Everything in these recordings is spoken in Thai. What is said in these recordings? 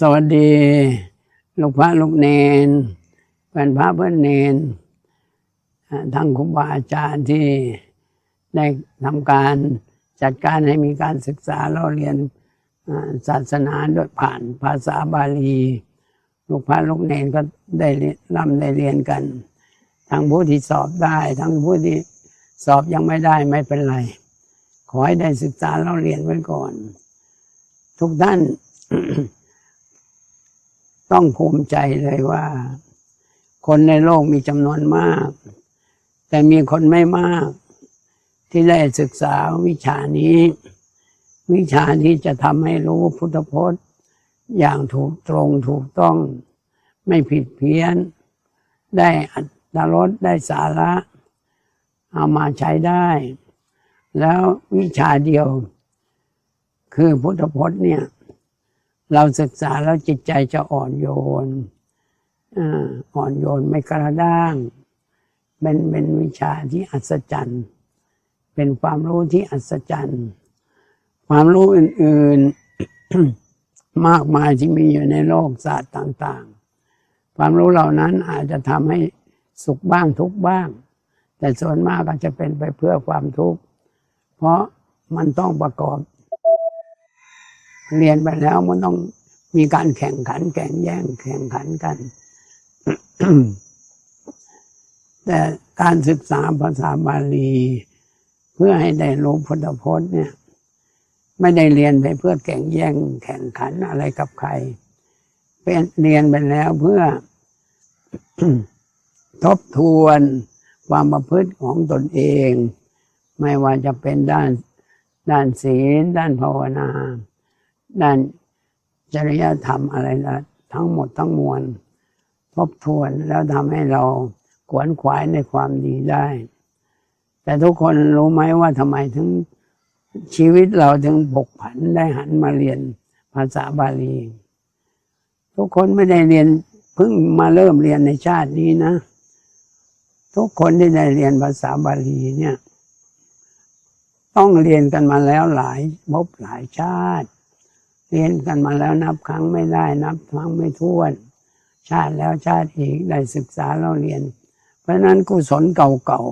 สวัสดีลูกพระลูกเนนแฟนพระเพื่อนเนนอ่าทั้งครูบาอาจารย์ที่ได้ทำการจัดการให้มีการศึกษาเราเรียนศาสนาโดยผ่านภาษาบาลี ลูกพระลูกเนนก็ได้ร่ำได้เรียนกัน ทั้งผู้ที่สอบได้ ทั้งผู้ที่สอบยังไม่ได้ไม่เป็นไร ขอให้ได้ศึกษาเราเรียนไว้ก่อน ทุกท่าน ต้องภูมิใจเลยว่า คนในโลกมีจำนวนมาก แต่มีคนไม่มาก ที่ได้ศึกษาวิชานี้ วิชาที่จะทำให้รู้พุทธพจน์ อย่างถูกตรงถูกต้อง ไม่ผิดเพี้ยน ได้อัตรสได้สาระ เอามาใช้ได้ แล้ววิชาเดียว คือพุทธพจน์เนี่ย เราศึกษาแล้วจิตใจจะอ่อนโยนอ่อนโยนไม่กระด้าง เป็นเป็นวิชาที่อัศจรรย์ เป็นความรู้ที่อัศจรรย์ ความรู้อื่น ๆ มากมายที่มีอยู่ในโลกศาสตร์ต่าง ๆ ความรู้เหล่านั้นอาจจะทำให้สุขบ้างทุกบ้าง แต่ส่วนมากก็จะเป็นไปเพื่อความทุกข์ เพราะมันต้องประกอบ เรียนไปแล้วมันต้องมีการแข่งขันแข่งแย่งแข่งขันกัน แต่การศึกษาภาษาบาลีเพื่อให้ได้รู้พุทธพจน์เนี่ย ไม่ได้เรียนไปเพื่อแข่งแย่งแข่งขันอะไรกับใครเป็นเรียนไปแล้วเพื่อทบทวนความประพฤติของตนเอง ไม่ว่าจะเป็นด้านด้านศีลด้านภาวนา ด้านจริยธรรมอะไรละทั้งหมดทั้งมวลทบทวนแล้วทำให้เราขวนขวายในความดีได้ แต่ทุกคนรู้ไหมว่าทำไมถึงชีวิตเราถึงผกผันได้หันมาเรียนภาษาบาลี ทุกคนไม่ได้เรียนเพิ่งมาเริ่มเรียนในชาตินี้นะ ทุกคนที่ได้เรียนภาษาบาลีเนี่ย ต้องเรียนกันมาแล้วหลายภพหลายชาติ เรียนกันมาแล้วนับครั้งไม่ได้ นับครั้งไม่ถ้วน ชาติแล้วชาติอีกได้ศึกษาเราเรียน เพราะฉะนั้นกุศลเก่า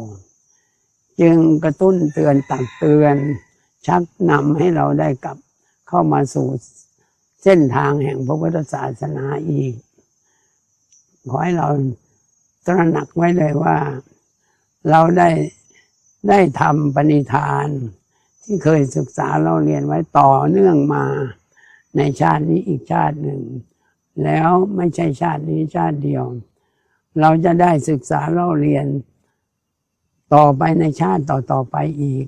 ๆจึงกระตุ้นเตือนตักเตือน ชักนำให้เราได้กลับเข้ามาสู่เส้นทางแห่งพระพุทธศาสนาอีก ขอให้เราตระหนักไว้เลยว่า เราได้ได้ทำปณิธาน ที่เคยศึกษาเราเรียนไว้ต่อเนื่องมา ในชาตินี้อีกชาติหนึ่ง แล้วไม่ใช่ชาตินี้ชาติเดียว เราจะได้ศึกษาเราเรียนต่อไปในชาติต่อต่อไปอีก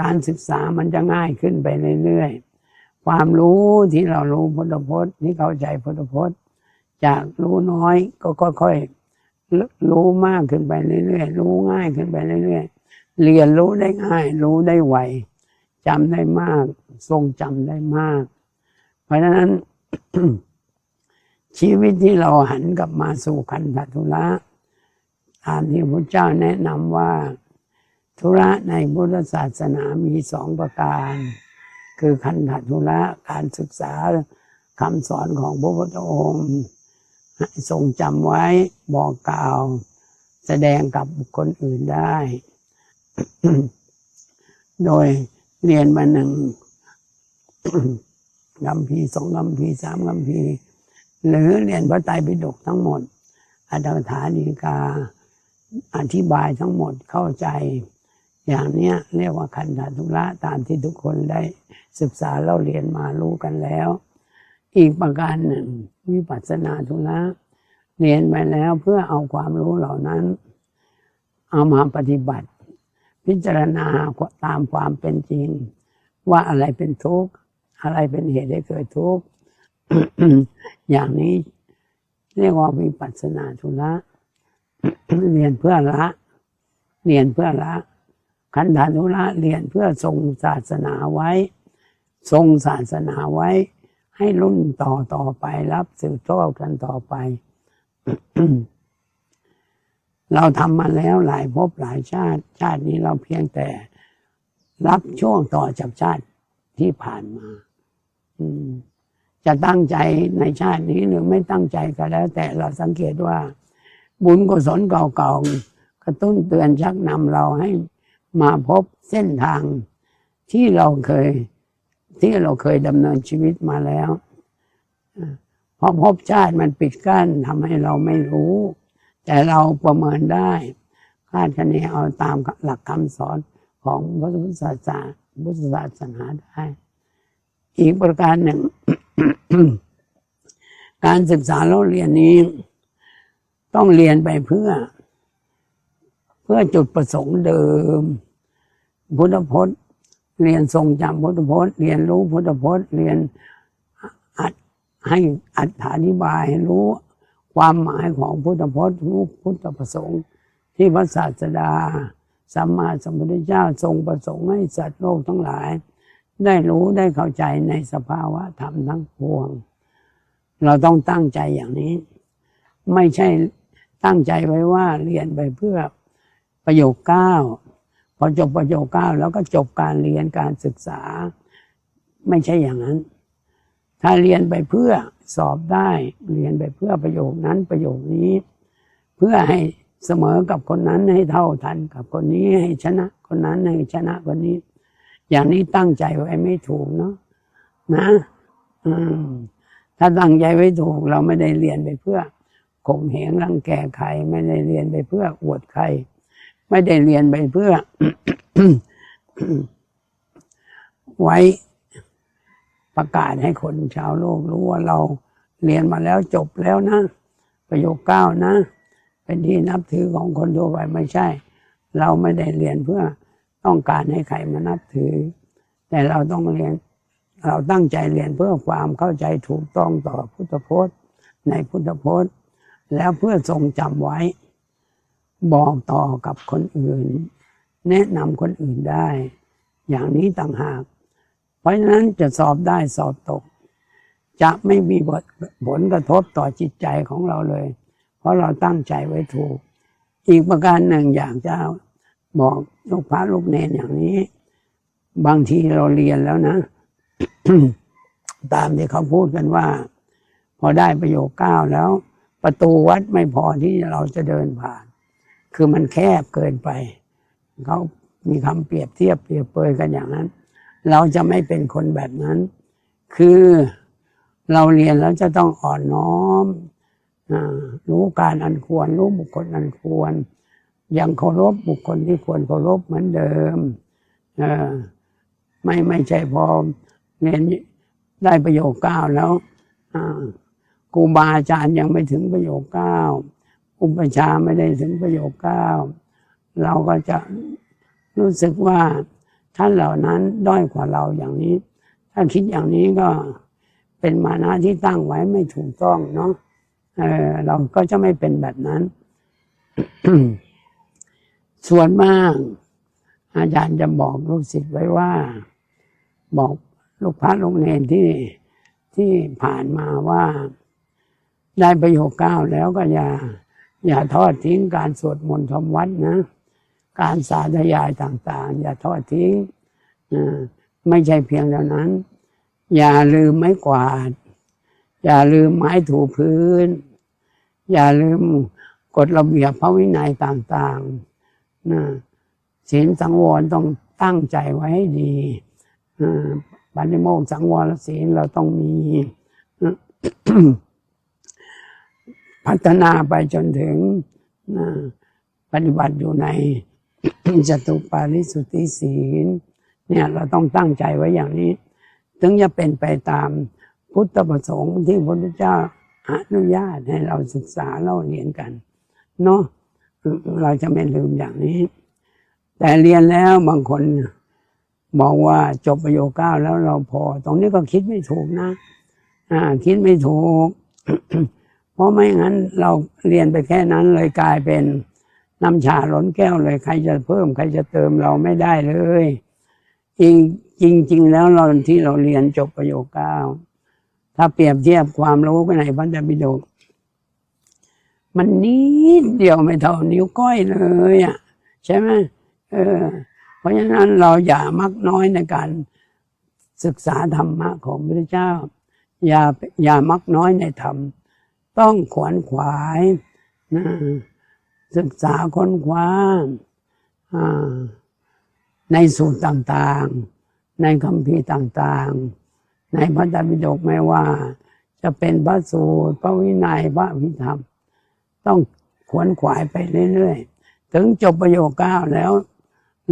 การศึกษามันจะง่ายขึ้นไปเรื่อยๆ ความรู้ที่เรารู้พุทธพจน์ที่เข้าใจพุทธพจน์ จากรู้น้อยก็ค่อยๆรู้มากขึ้นไปเรื่อยๆ รู้ง่ายขึ้นไปเรื่อยๆ เรียนรู้ได้ง่าย รู้ได้ไวจำได้มาก ทรงจำได้มาก เพราะฉะนั้น ชีวิตที่เราหันกลับมาสู่ขันธทุระตามที่พระเจ้าแนะนำว่า ธุระในพุทธศาสนามีสองประการ คือขันธทุระการศึกษาคำสอนของพระพุทธองค์ทรงจำไว้บอกกล่าว แสดงกับบุคคลอื่นได้ โดยเรียนมาหนึ่ง คำพีสองคำพีสามคำพีหรือเรียนพระไตรปิฎกทั้งหมดอัตถกถาดีกา อธิบายทั้งหมดเข้าใจ อย่างเนี้ยเรียกว่าคันธทุระตามที่ทุกคนได้ศึกษาเราเรียนมารู้กันแล้ว อีกประการหนึ่ง วิปัสสนาธุระเรียนไปแล้วเพื่อเอาความรู้เหล่านั้น เอามาปฏิบัติ พิจารณาตามความเป็นจริง ว่าอะไรเป็นทุกข์ อะไรเป็นเหตุให้เกิดทุกข์ อย่างนี้เรียกว่าวิปัสสนาธุระเรียนเพื่อละ เรียนเพื่อละ ขันธาธุระเรียนเพื่อทรงศาสนาไว้ ทรงศาสนาไว้ ให้รุ่นต่อต่อไปรับสืบทอดกันต่อไป เราทำมาแล้วหลายภพหลายชาติ ชาตินี้เราเพียงแต่รับช่วงต่อจากชาติที่ผ่านมา จะตั้งใจในชาตินี้หรือไม่ตั้งใจก็แล้ว แต่เราสังเกตว่า บุญกุศลเก่าๆกระตุ้นเตือนชักนำเราให้มาพบเส้นทางที่เราเคยที่เราเคยดำเนินชีวิตมาแล้วเพราะภพชาติมันปิดกั้นทำให้เราไม่รู้ แต่เราประเมินได้ คาดคะเนเอาตามหลักคำสอนของพระพุทธศาสนาพุทธศาสนาได้ อีกประการหนึ่ง การศึกษาเราเรียนนี้ ต้องเรียนไปเพื่อ เพื่อจุดประสงค์เดิม พุทธพจน์ เรียนทรงจำพุทธพจน์ เรียนรู้พุทธพจน์ เรียนอัดให้อธิบายให้รู้ความหมายของพุทธพจน์รู้พุทธประสงค์ที่พระศาสดาสัมมาสัมพุทธเจ้าทรงประสงค์ให้สัตว์โลกทั้งหลาย ได้รู้ได้เข้าใจในสภาวะธรรมทั้งปวง เราต้องตั้งใจอย่างนี้ ไม่ใช่ตั้งใจไว้ว่าเรียนไปเพื่อประโยคเก้าพอจบประโยคเก้าแล้วก็จบการเรียนการศึกษา ไม่ใช่อย่างนั้น ถ้าเรียนไปเพื่อสอบได้เรียนไปเพื่อประโยคนั้นประโยคนี้ เพื่อให้เสมอกับคนนั้นให้เท่าทันกับคนนี้ให้ชนะคนนั้นให้ชนะคนนี้ อย่างนี้ตั้งใจไว้ไม่ถูกเนาะนะถ้าตั้งใจไว้ถูก เราไม่ได้เรียนไปเพื่อข่มเหงรังแกใครไม่ได้เรียนไปเพื่ออวดใคร ไม่ได้เรียนไปเพื่อ ไว้ประกาศให้คนชาวโลกรู้ว่าเราเรียนมาแล้วจบแล้วนะ ประโยคเก้านะ เป็นที่นับถือของคนทั่วไปไม่ใช่ เราไม่ได้เรียนเพื่อ ต้องการให้ใครมานับถือ แต่เราต้องเรียน เราตั้งใจเรียนเพื่อความเข้าใจถูกต้องต่อพุทธพจน์ ในพุทธพจน์ แล้วเพื่อทรงจำไว้ บอกต่อกับคนอื่น แนะนำคนอื่นได้ อย่างนี้ต่างหาก เพราะฉะนั้นจะสอบได้สอบตก จะไม่มีบทผลกระทบต่อจิตใจของเราเลย เพราะเราตั้งใจไว้ถูก อีกประการหนึ่งอยากจะ บอกลูกพระลูกเนนอย่างนี้ บางทีเราเรียนแล้วนะ ตามที่เขาพูดกันว่า พอได้ประโยคเก้าแล้ว ประตูวัดไม่พอที่เราจะเดินผ่าน คือมันแคบเกินไปเขามีคำเปรียบเทียบเปรียบเปยกันอย่างนั้น เราจะไม่เป็นคนแบบนั้น คือเราเรียนแล้วจะต้องอ่อนน้อมรู้การอันควร รู้บุคคลอันควร ยังเคารพบุคคลที่ควรเคารพเหมือนเดิมเออไม่ไม่ใช่พอเรียนได้ประโยคเก้าแล้วอครูบาอาจารย์ยังไม่ถึงประโยคเก้าอุปชาไม่ได้ถึงประโยคเก้าเราก็จะรู้สึกว่าท่านเหล่านั้นด้อยกว่าเราอย่างนี้ ถ้าคิดอย่างนี้ก็เป็นมานะที่ตั้งไว้ไม่ถูกต้องเนาะเออเราก็จะไม่เป็นแบบนั้น ส่วนมาก อาจารย์จะบอกลูกศิษย์ไว้ว่า บอกลูกพระลูกเนนที่ที่ผ่านมาว่า ได้ประโยคเก้าแล้วก็อย่า อย่าทอดทิ้งการสวดมนต์ทำวัดนะ การสาธยายต่างๆ อย่าทอดทิ้งอ่าไม่ใช่เพียงเท่านั้น อย่าลืมไม้กวาด อย่าลืมไม้ถูพื้น อย่าลืมกฎระเบียบพระวินัยต่างๆ นะศีลสังวรต้องตั้งใจไว้ให้ดีอ่าปฏิโมกสังวรศีลเราต้องมี พัฒนาไปจนถึงนะปฏิบัติอยู่ในจตุปาริสุทธิศีลเนี่ยเราต้องตั้งใจไว้อย่างนี้ ถึงจะเป็นไปตามพุทธประสงค์ที่พระพุทธเจ้าอนุญาตให้เราศึกษาเราเรียนกันเนาะ เราจะไม่ลืมอย่างนี้ แต่เรียนแล้วบางคนบอกว่าจบประโยคเก้าแล้วเราพอ ตรงนี้ก็คิดไม่ถูกนะ อ่า คิดไม่ถูก เพราะไม่งั้นเราเรียนไปแค่นั้นเลยกลายเป็นน้ำชาล้นแก้วเลย ใครจะเพิ่ม ใครจะเติมเราไม่ได้เลย จริงจริงจริงแล้วเราที่เราเรียนจบประโยคเก้าถ้าเปรียบเทียบความรู้ในพระธรรมปิฎก มันนิดเดียวไม่เท่านิ้วก้อยเลยอะใช่ไหมเออ เพราะฉะนั้นเราอย่ามักน้อยในการศึกษาธรรมะของพระเจ้า อย่าอย่ามักน้อยในธรรม ต้องขวนขวายนะศึกษาค้นคว้าในสูตรต่างๆ ในคำพีต่างๆ ในพระไตรมปิฎกไม่ว่า จะเป็นพระสูตร พระวินัยพระวิธรรม ต้องขวนขวายไปเรื่อยๆ ถึงจบประโยคเก้าแล้ว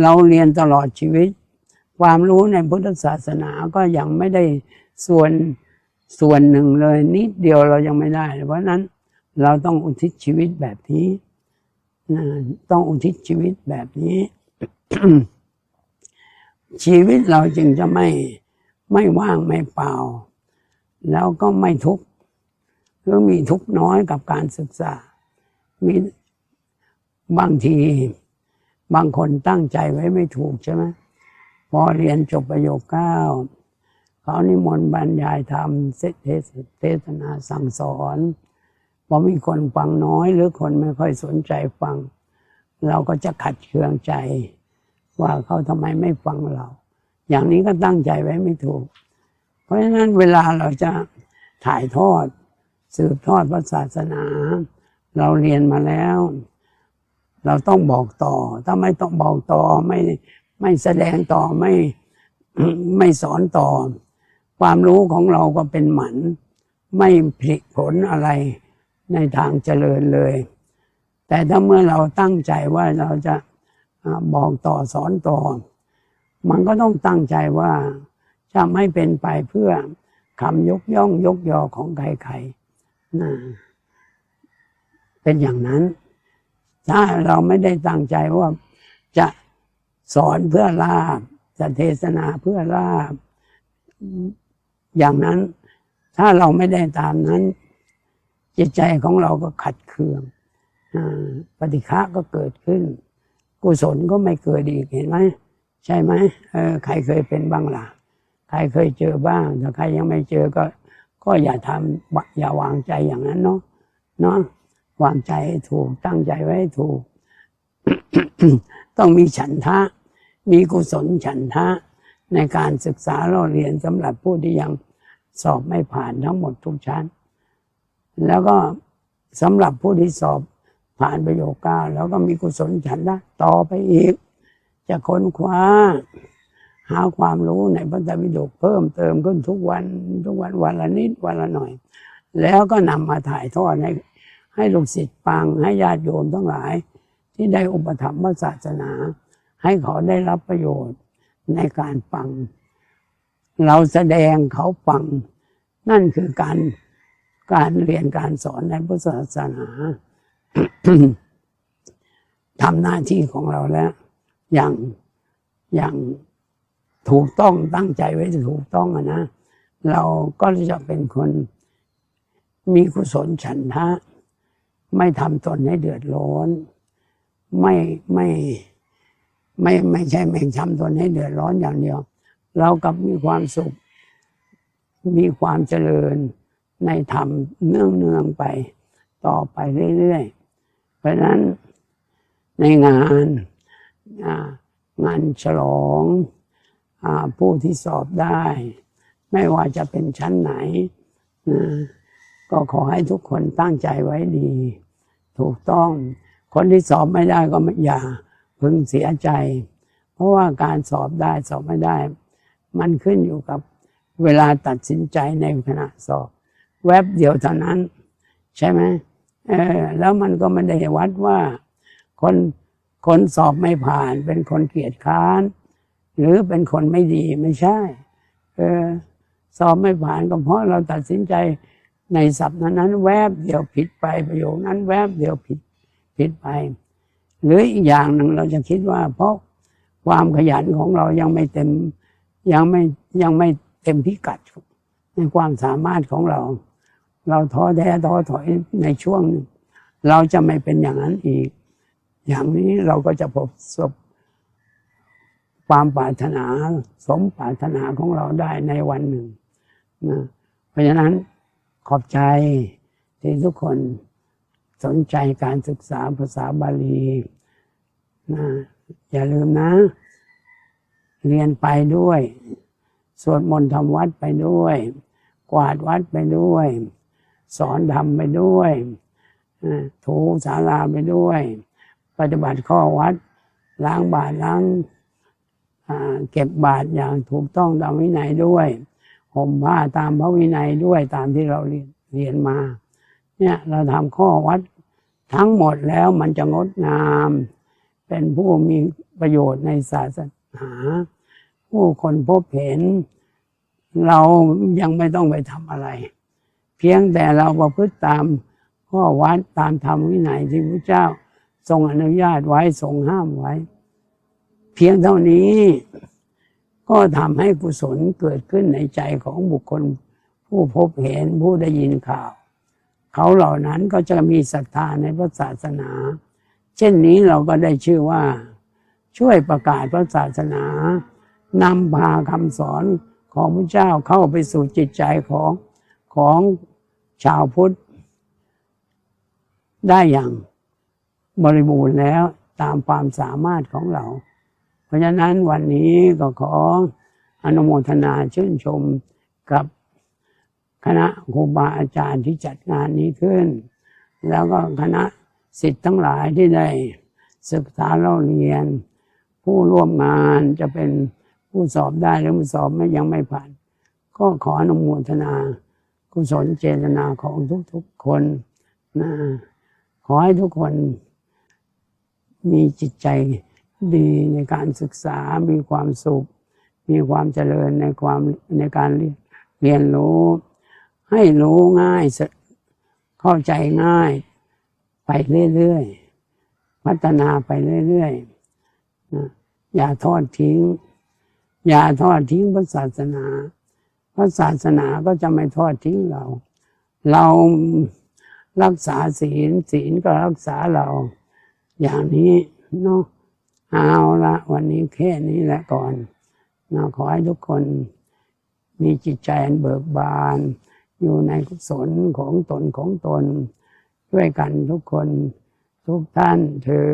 เราเรียนตลอดชีวิต ความรู้ในพุทธศาสนาก็ยังไม่ได้ส่วนส่วนหนึ่งเลยนิดเดียวเรายังไม่ได้ เพราะนั้นเราต้องอุทิศชีวิตแบบนี้นะต้องอุทิศชีวิตแบบนี้ ชีวิตเราจึงจะไม่ไม่ว่างไม่เปล่า แล้วก็ไม่ทุกข์หรือมีทุกข์น้อยกับการศึกษา มีบางที บางคนตั้งใจไว้ไม่ถูกใช่ไหมพอเรียนจบประโยคเก้าเขานิมนต์บรรยายธรรมเทศเทศนาสั่งสอนพอมีคนฟังน้อยหรือคนไม่ค่อยสนใจฟัง เราก็จะขัดเคืองใจ ว่าเขาทำไมไม่ฟังเรา อย่างนี้ก็ตั้งใจไว้ไม่ถูก เพราะฉะนั้นเวลาเราจะถ่ายทอด สืบทอดพระศาสนา เราเรียนมาแล้ว เราต้องบอกต่อ ถ้าไม่ต้องบอกต่อไม่ไม่แสดงต่อไม่ไม่สอนต่อ ความรู้ของเราก็เป็นหมัน ไม่ผลิผลอะไรในทางเจริญเลย แต่ถ้าเมื่อเราตั้งใจว่าเราจะบอกต่อสอนต่อ มันก็ต้องตั้งใจว่าจะไม่เป็นไปเพื่อคำยกย่องยกยอของใครๆนะ เป็นอย่างนั้น ถ้าเราไม่ได้ตั้งใจว่าจะสอนเพื่อลาบจะเทศนาเพื่อลาบอย่างนั้น ถ้าเราไม่ได้ตามนั้น จิตใจของเราก็ขัดเคืองปฏิฆะก็เกิดขึ้น กุศลก็ไม่เกิดอีกเห็นไหมใช่ไหมเออใครเคยเป็นบ้างล่ะ ใครเคยเจอบ้าง ถ้าใครยังไม่เจอก็ ก็อย่าทำอย่าวางใจอย่างนั้นเนาะเนาะ วางใจให้ถูกตั้งใจไว้ให้ถูก ต้องมีฉันทะ มีกุศลฉันทะ ในการศึกษาเราเรียนสำหรับผู้ที่ยังสอบไม่ผ่านทั้งหมดทุกชั้น แล้วก็สำหรับผู้ที่สอบผ่านประโยคเก้าแล้วก็มีกุศลฉันทะต่อไปอีก จะค้นคว้า หาความรู้ในพระไตรปิฎกเพิ่มเติมขึ้นทุกวันทุกวันวันละนิดวันละหน่อย แล้วก็นำมาถ่ายทอดให้ ให้ลูกศิษย์ฟังให้ญาติโยมทั้งหลาย ที่ได้อุปถัมภ์ศาสนา ให้เขาได้รับประโยชน์ในการฟัง เราแสดงเขาฟัง นั่นคือการการเรียนการสอนในพุทธศาสนาทำหน้าที่ของเราแล้ว อย่างอย่างถูกต้องตั้งใจไว้ถูกต้องนะ เราก็จะเป็นคนมีกุศลฉันทะ ไม่ทำตนให้เดือดร้อน ไม่ไม่ไม่ไม่ใช่ไม่ทำตนให้เดือดร้อนอย่างเดียว เรากับมีความสุข มีความเจริญในธรรมเนื่องเนืองไป ต่อไปเรื่อยๆ เพราะนั้นในงานงานฉลองผู้ที่สอบได้ ไม่ว่าจะเป็นชั้นไหน ก็ขอให้ทุกคนตั้งใจไว้ดี ถูกต้อง คนที่สอบไม่ได้ก็อย่าพึงเสียใจ เพราะว่าการสอบได้สอบไม่ได้ มันขึ้นอยู่กับเวลาตัดสินใจในขณะสอบ แวบเดียวเท่านั้น ใช่ไหมเออแล้วมันก็ไม่ได้วัดว่า คนคนสอบไม่ผ่าน เป็นคนเกียจค้าน หรือเป็นคนไม่ดีไม่ใช่ เออสอบไม่ผ่านก็เพราะเราตัดสินใจ ในศัพท์นั้นแวบเดียวผิดไปประโยคนั้น แวบเดียวผิดผิดไป หรืออีกอย่างหนึ่งเราจะคิดว่า เพราะความขยันของเรายังไม่เต็มยังไม่ยังไม่เต็มพิกัดในความสามารถของเรา เราท้อแท้ท้อถอยในช่วง เราจะไม่เป็นอย่างนั้นอีก อย่างนี้เราก็จะพบศพความปรารถนาสมปรารถนาของเราได้ในวันหนึ่งนะเพราะฉะนั้น ขอบใจที่ทุกคนสนใจการศึกษาภาษาบาลีนะอย่าลืมนะ เรียนไปด้วย สวดมนต์ทำวัดไปด้วย กวาดวัดไปด้วย สอนทำไปด้วยถูศาลาไปด้วย ปฏิบัติข้อวัด ล้างบาตรล้างเก็บบาตรอย่างถูกต้องตามวินัยด้วย ห่มผ้าตามพระวินัยด้วยตามที่เราเรียนเรียนมา เนี่ยเราทำข้อวัดทั้งหมดแล้วมันจะงดงาม เป็นผู้มีประโยชน์ในศาสนา ผู้คนพบเห็น เรายังไม่ต้องไปทำอะไร เพียงแต่เราประพฤติตามข้อวัดตามธรรมวินัยที่พระเจ้าทรงอนุญาตไว้ทรงห้ามไว้ เพียงเท่านี้ ก็ทำให้กุศลเกิดขึ้นในใจของบุคคล ผู้พบเห็นผู้ได้ยินข่าว เขาเหล่านั้นก็จะมีศรัทธาในพระศาสนา เช่นนี้เราก็ได้ชื่อว่า ช่วยประกาศพระศาสนานำพาคำสอนของพระเจ้าเข้าไปสู่จิตใจของของชาวพุทธ ได้อย่างบริบูรณ์แล้วตามความสามารถของเรา เพราะฉะนั้นวันนี้ก็ขออนุโมทนาชื่นชมกับคณะครูบาอาจารย์ที่จัดงานนี้ขึ้น แล้วก็คณะสิทธิ์ทั้งหลายที่ได้ศึกษาเล่าเรียน ผู้ร่วมงานจะเป็นผู้สอบได้หรือไม่สอบไม่ยังไม่ผ่าน ก็ขออนุโมทนากุศลเจตนาของทุกๆคนนะขอให้ทุกคนมีจิตใจ ดีในการศึกษา มีความสุข มีความเจริญในความในการเรียนเรียนรู้ ให้รู้ง่าย เข้าใจง่าย ไปเรื่อยๆ พัฒนาไปเรื่อยๆ อย่าทอดทิ้ง อย่าทอดทิ้งพระศาสนา พระศาสนาก็จะไม่ทอดทิ้งเรา เรารักษาศีลศีลก็รักษาเรา อย่างนี้เนาะ เอาละวันนี้แค่นี้แหละก่อนนะขอให้ทุกคนมีจิตใจอันเบิกบาน อยู่ในกุศลของตนของตน ด้วยกันทุกคนทุกท่านเธอ